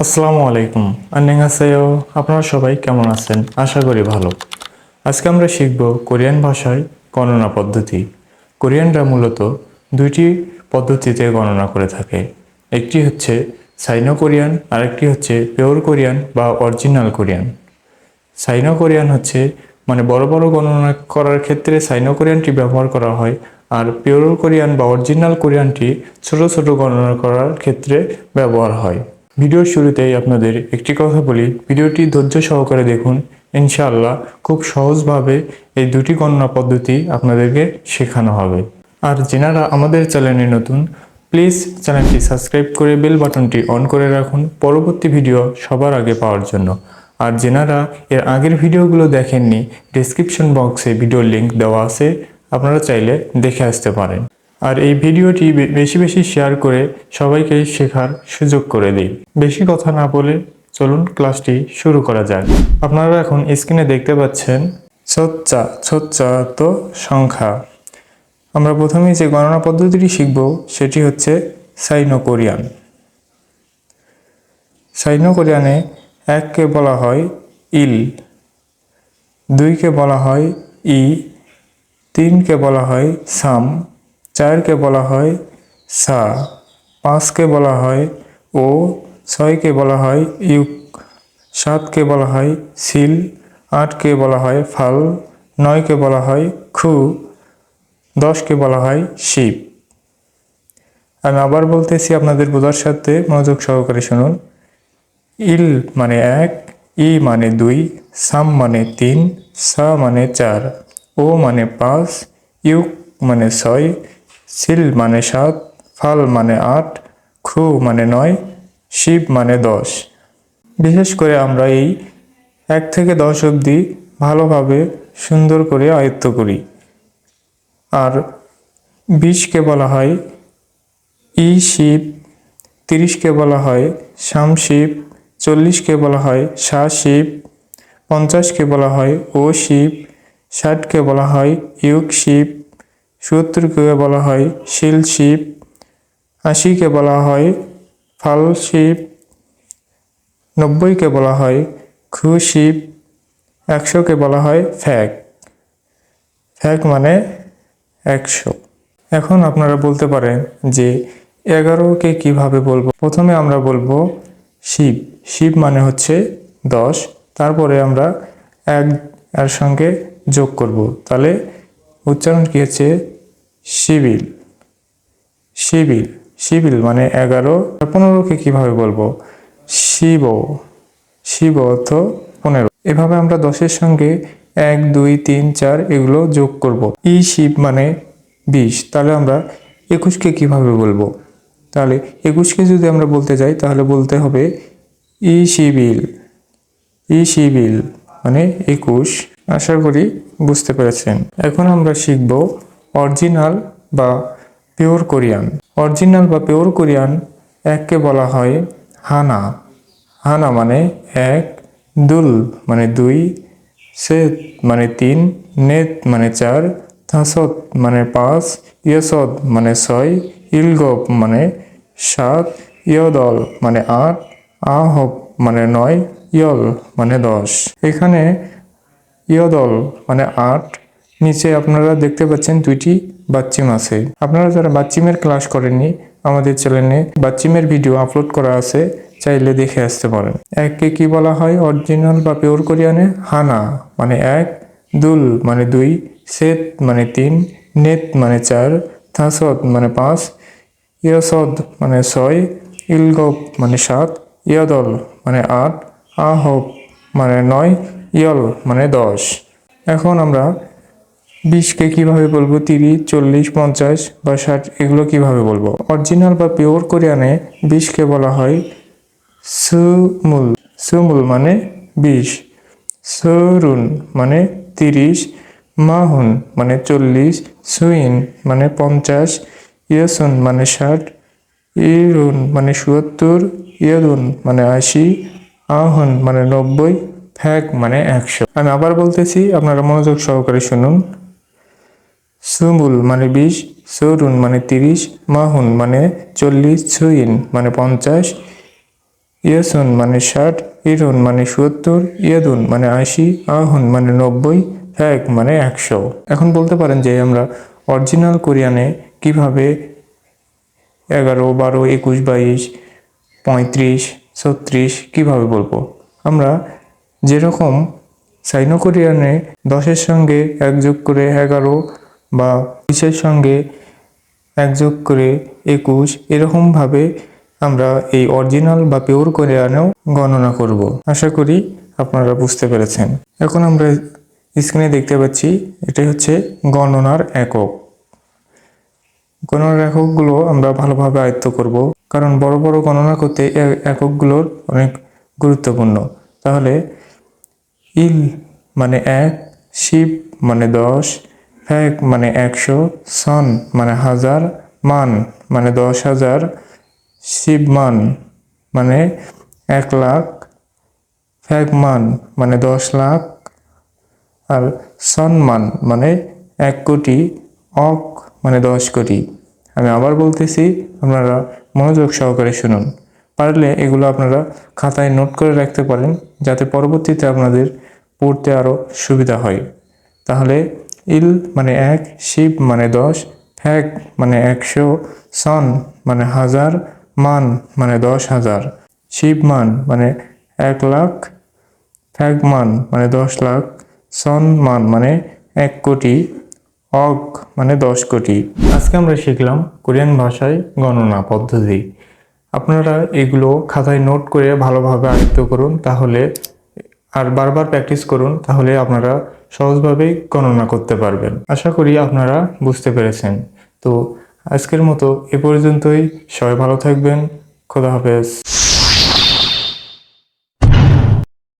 আসসালামু আলাইকুম। আন্নিংহাসেও আপনারা সবাই কেমন আছেন? আশা করি ভালো। আজকে আমরা শিখব কোরিয়ান ভাষায় গণনা পদ্ধতি। কোরিয়ানরা মূলত দুইটি পদ্ধতিতে গণনা করে থাকে। একটি হচ্ছে সাইনো কোরিয়ান, আরেকটি হচ্ছে পিওর কোরিয়ান বা অরিজিনাল কোরিয়ান। সাইনো কোরিয়ান হচ্ছে মানে বড় বড় গণনা করার ক্ষেত্রে সাইনো কোরিয়ানটি ব্যবহার করা হয়, আর পিওর কোরিয়ান বা অরিজিনাল কোরিয়ানটি ছোট ছোট গণনা করার ক্ষেত্রে ব্যবহার হয়। ভিডিওর শুরুতেই আপনাদের একটি কথা বলি। ভিডিওটি ধৈর্য সহকারে দেখুন। ইনশাআল্লাহ খুব সহজভাবে এই দুটি গণনা পদ্ধতি আপনাদেরকে শেখানো হবে। আর যেনারা আমাদের চ্যানেলে নতুন, প্লিজ চ্যানেলটি সাবস্ক্রাইব করে বেল বাটনটি অন করে রাখুন পরবর্তী ভিডিও সবার আগে পাওয়ার জন্য। আর যেনারা এর আগের ভিডিওগুলো দেখেননি ডেসক্রিপশন বক্সে ভিডিও লিংক দেওয়া আছে। আপনারা চাইলে দেখে আসতে পারেন। আর এই ভিডিওটি বেশি বেশি শেয়ার করে সবাইকে শেখার সুযোগ করে দিই বেশি কথা না বলে চলুন ক্লাসটি শুরু করা যাক। আপনারা এখন স্ক্রিনে দেখতে পাচ্ছেন ছচ্চা ছচ্চা তো সংখ্যা। আমরা প্রথমেই যে গণনা পদ্ধতিটি শিখব সেটি হচ্ছে সাইনো কোরিয়ান সাইনো কোরিয়ানে এককে বলা হয় ইল, দুইকে বলা হয় ই, তিনকে বলা হয় সাম চারকে বলা হয় সা, পাঁচকে বলা হয় ও, ছয়কে বলা হয় ইউক, সাতকে বলা হয় সিল, আটকে বলা হয় ফাল, নয়কে বলা হয় খু, দশকে বলা হয় শিব। আমি আবার বলতেছি আপনাদের বোঝার সাথে মনোযোগ সহকারে শুনুন। ইল মানে এক, ই মানে দুই, সাম মানে তিন, সা মানে চার, ও মানে পাঁচ, ইউক মানে ছয় সিল মানে সাত, ফাল মানে আট, খু মানে নয়, শিব মানে দশ। বিশেষ করে আমরা এই এক থেকে দশ অবধি ভালোভাবে সুন্দর করে আয়ত্ত করি। আর বিশকে বলা হয় ই শিব, তিরিশকে বলা হয় শাম শিব, চল্লিশকে বলা হয় সা শিব, পঞ্চাশকে বলা হয় ও শিব, ষাটকে বলা হয় ইউক শিব সত্তরকে বলা হয় শিল শিব আশিকে বলা হয় ফাল শিব নব্বইকে বলা হয় খু শিব একশোকে বলা হয় ফ্যাক ফ্যাক মানে একশো। এখন আপনারা বলতে পারেন যে এগারোকে কীভাবে বলব? প্রথমে আমরা বলব শিব শিব মানে হচ্ছে দশ। তারপরে আমরা এক এর সঙ্গে যোগ করব। তাহলে উচ্চারণ কি হচ্ছে? শিবিল। শিবিল। শিবিল মানে এগারো। পনেরোকে কীভাবে বলব? শিব। শিব অর্থ পনেরো। এভাবে আমরা দশের সঙ্গে এক, দুই, তিন, চার এগুলো যোগ করব। ই, শিব মানে বিশ। তাহলে আমরা একুশকে কীভাবে বলব? তাহলে একুশকে যদি আমরা বলতে যাই, তাহলে বলতে হবে ই, শিবিল। ই, শিবিল মানে একুশ। আশা করি বুঝতে পেরেছেন। এখন আমরা শিখব অরিজিনাল বা পিওর কোরিয়ান। অরিজিনাল বা পিওর কোরিয়ান এককে বলা হয় হানা। হানা মানে এক, দুল মানে দুই সেত মানে তিন নেত মানে চার থাসত মানে পাঁচ, ইয়সদ মানে ছয়, ইলগপ মানে সাত, ইয়দল মানে আট, আহব মানে নয়, ইয়ল মানে দশ। এখানে ইয়দল মানে আট, নিচে আপনারা দেখতে পাচ্ছেন দুইটি বাচ্চিম আছে। আপনারা যারা বাচ্চিমের ক্লাস করেননি, আমাদের চ্যানেলে বাচ্চিমের ভিডিও আপলোড করা আছে, চাইলে দেখে আসতে পারেন। এককে কি বলা হয়? অরিজিনাল বা পিওর কোরিয়ানে হানা মানে এক, দুল মানে দুই, সেত মানে তিন, নেত মানে চার থাসদ মানে পাঁচ, ইয়সদ মানে ছয়, ইলগপ মানে সাত, ইয়দল মানে আট আহব মানে নয় ইয়ল মানে দশ। এখন আমরা বিশকে কীভাবে বলব? তিরিশ, চল্লিশ, পঞ্চাশ বা ষাট, এগুলো কীভাবে বলব? অরিজিনাল বা পিওর কোরিয়ানে বিশকে বলা হয় সুমুল। সুমুল মানে বিশ। সরুন মানে তিরিশ। মাহুন মানে চল্লিশ। সুইন মানে পঞ্চাশ। ইয়সুন মানে ষাট। ইরুন মানে সত্তর। ইয়দুন মানে আশি। আহন মানে নব্বই। ফ্যাক মানে একশো। আমি আবার বলতেছি, আপনারা মনোযোগ সহকারে শুনুন। সুমুল মানে বিশ, সরুন মানে তিরিশ, মাহুন মানে চল্লিশ সুইন মানে পঞ্চাশ, ইয়াসুন মানে ষাট, ইরুন মানে সত্তর, ইয়াদুন মানে আশি, আহুন মানে নব্বই, এক মানে একশো। এখন বলতে পারেন যে আমরা অরিজিনাল কোরিয়ানে কীভাবে এগারো, বারো, একুশ, বাইশ, পঁয়ত্রিশ, ছত্রিশ কীভাবে বলব? আমরা যেরকম সাইনো কোরিয়ানে দশের সঙ্গে এক যোগ করে এগারো বা বিশের সঙ্গে এক যোগ করে একুশ, এরকমভাবে আমরা এই অরিজিনাল বা পিওর কোরিয়ানেও গণনা করব। আশা করি আপনারা বুঝতে পেরেছেন। এখন আমরা স্ক্রিনে দেখতে পাচ্ছি, এটাই হচ্ছে গণনার একক। গণনার এককগুলো আমরা ভালোভাবে আয়ত্ত করব, কারণ বড় বড় গণনা করতে এককগুলোর অনেক গুরুত্বপূর্ণ। তাহলে ইল মানে এক, শিব মানে দশ ফ্যাক মানে একশো, সন মানে হাজার, মান মানে দশ হাজার, শিব মান মানে এক লাখ ফ্যাক মান মানে দশ লাখ, আর সম্মান মানে এক কোটি, অক মানে দশ কোটি। আমি আবার বলতেছি, আপনারা মনোযোগ সহকারে শুনুন। পারলে এগুলো আপনারা খাতায় নোট করে রাখতে পারেন, যাতে পরবর্তীতে আপনাদের পড়তে আরও সুবিধা হয়। তাহলে ইল মানে এক, শিব মানে দশ এক মানে একশো, সন মানে হাজার, মান মানে দশ হাজার, শিব মান মানে এক লাখ ফ্যাক মান মানে দশ লাখ, সন মান মানে এক কোটি, অগ মানে দশ কোটি। আজকে আমরা শিখলাম কোরিয়ান ভাষায় গণনা পদ্ধতি। আপনারা এগুলো খাতায় নোট করে ভালোভাবে আয়ত্ত করুন, তাহলে আর বারবার প্র্যাকটিস করুন, তাহলে আপনারা সহজভাবেই গণনা করতে পারবেন। আশা করি আপনারা বুঝতে পেরেছেন। তো আজকের মতো এ পর্যন্তই। সবাই ভালো থাকবেন। খোদা হাফেজ।